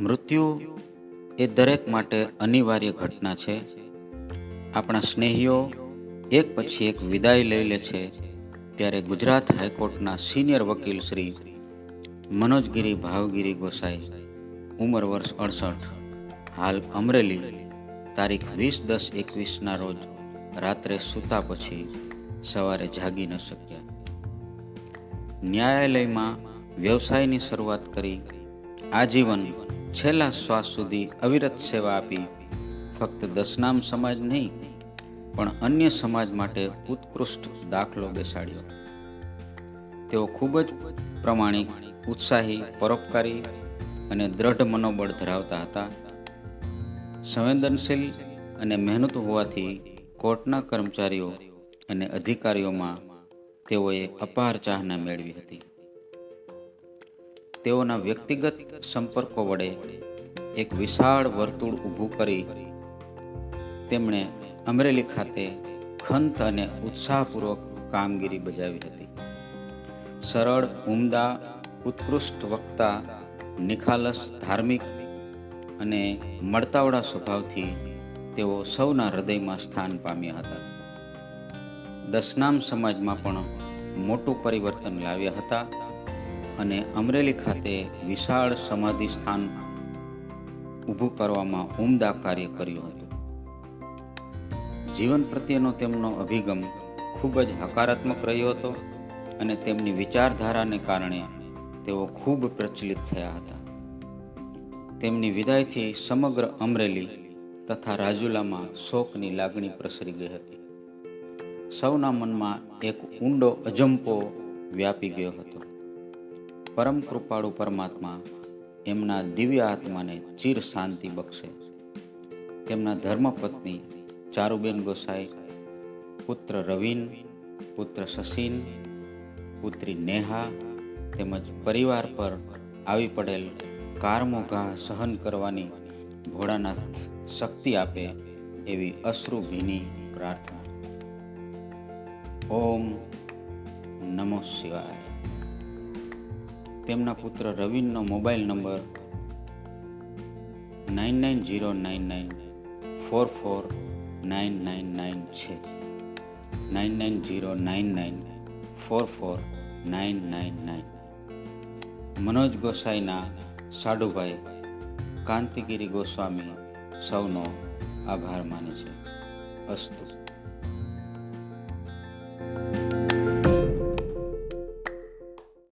મૃત્યુ એ દરેક માટે અનિવાર્ય ઘટના છે. આપણા સ્નેહીઓ એક પછી એક વિદાય લઈ લે છે. ત્યારે ગુજરાત હાઈકોર્ટના સિનિયર વકીલ શ્રી મનોજગીરી ભાવગીરી ગોસાઈ, ઉંમર વર્ષ અડસઠ, હાલ અમરેલી, તારીખ વીસ દસ એકવીસના રોજ રાત્રે સૂતા પછી સવારે જાગી ન શક્યા. ન્યાયાલયમાં વ્યવસાયની શરૂઆત કરી, આજીવન છેલ્લા શ્વાસ સુધી અવિરત સેવા આપી. ફક્ત દસનામ સમાજ નહીં, પણ અન્ય સમાજ માટે ઉત્કૃષ્ટ દાખલો બેસાડ્યો. તેઓ ખૂબ જ પ્રમાણિક, ઉત્સાહી, પરોપકારી અને દ્રઢ મનોબળ ધરાવતા હતા. સંવેદનશીલ અને મહેનત હોવાથી કોર્ટના કર્મચારીઓ અને અધિકારીઓમાં તેઓએ અપાર ચાહના મેળવી હતી. તેઓના વ્યક્તિગત સંપર્કો વડે એક વિશાળ વર્તુળ ઊભું કરી તેમણે અમરેલી ખાતે ખંત અને ઉત્સાહપૂર્વક કામગીરી બજાવી હતી. સરળ, ઉમદા, ઉત્કૃષ્ટ વક્તા, નિખાલસ, ધાર્મિક અને મળતાવડા સ્વભાવથી તેઓ સૌના હૃદયમાં સ્થાન પામ્યા હતા. દસનામ સમાજમાં પણ મોટું પરિવર્તન લાવ્યા હતા. અને અમરેલી ખાતે વિશાળ સમાધિ સ્થાન ઊભું કરવામાં ઉમદા કાર્ય કર્યું હતું. જીવન પ્રત્યેનો તેમનો અભિગમ ખૂબ જ હકારાત્મક રહ્યો હતો અને તેમની વિચારધારાને કારણે તેઓ ખૂબ પ્રચલિત થયા હતા. તેમની વિદાયથી સમગ્ર અમરેલી તથા રાજુલામાં શોકની લાગણી પ્રસરી ગઈ હતી. સૌના મનમાં એક ઊંડો અજંપો વ્યાપી ગયો હતો. પરમ કૃપાળુ પરમાત્મા એમના દિવ્ય આત્માને ચીર શાંતિ બક્ષે. તેમના ધર્મપત્ની ચારુબેન ગોસાઈ, પુત્ર રવિન, પુત્ર સસીન, પુત્રી નેહા તેમજ પરિવાર પર આવી પડેલ કારમો ઘા સહન કરવાની ભોળાનાથ શક્તિ આપે એવી અશ્રુભીની પ્રાર્થના. ઓમ નમો શિવાય. તેમના પુત્ર રવિનનો mobile number nine nine zero nine nine four four nine nine nine છે nine nine zero nine nine four four nine nine nine Manoj ગોસાઈના સાડુભાઈ કાંતિગીરી ગોસ્વામી સૌનો આભાર માને છે અસ્તુ